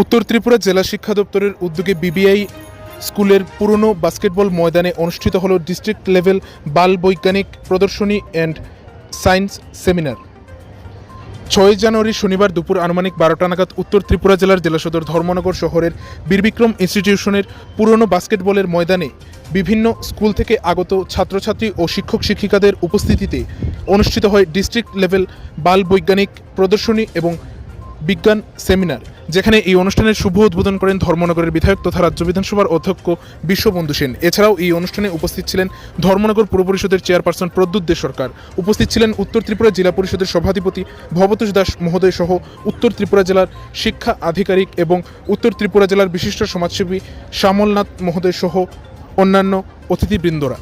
উত্তর ত্রিপুরা জেলা শিক্ষা দপ্তরের উদ্যোগে বিবিআই স্কুলের পুরনো বাস্কেটবল ময়দানে অনুষ্ঠিত হল ডিস্ট্রিক্ট লেভেল বাল বৈজ্ঞানিক প্রদর্শনী অ্যান্ড সায়েন্স সেমিনার। ছয় জানুয়ারি শনিবার দুপুর আনুমানিক বারোটা নাগাদ উত্তর ত্রিপুরা জেলার জেলা সদর ধর্মনগর শহরের বীরবিক্রম ইনস্টিটিউশনের পুরনো বাস্কেটবলের ময়দানে বিভিন্ন স্কুল থেকে আগত ছাত্রছাত্রী ও শিক্ষক শিক্ষিকাদের উপস্থিতিতে অনুষ্ঠিত হয় ডিস্ট্রিক্ট লেভেল বাল বৈজ্ঞানিক প্রদর্শনী এবং বিজ্ঞান সেমিনার। যেখানে এই অনুষ্ঠানের শুভ উদ্বোধন করেন ধর্মনগরের বিধায়ক তথা রাজ্য বিধানসভার অধ্যক্ষ বিশ্ববন্ধু সেন। এছাড়াও এই অনুষ্ঠানে উপস্থিত ছিলেন ধর্মনগর পুর পরিষদের চেয়ারপারসন প্রদ্যুৎ দে সরকার। উপস্থিত ছিলেন উত্তর ত্রিপুরা জেলা পরিষদের সভাধিপতি ভবতোষ দাস মহোদয় সহ উত্তর ত্রিপুরা জেলার শিক্ষা আধিকারিক এবং উত্তর ত্রিপুরা জেলার বিশিষ্ট সমাজসেবী শ্যামলনাথ মহোদয় সহ অন্যান্য অতিথিবৃন্দরা।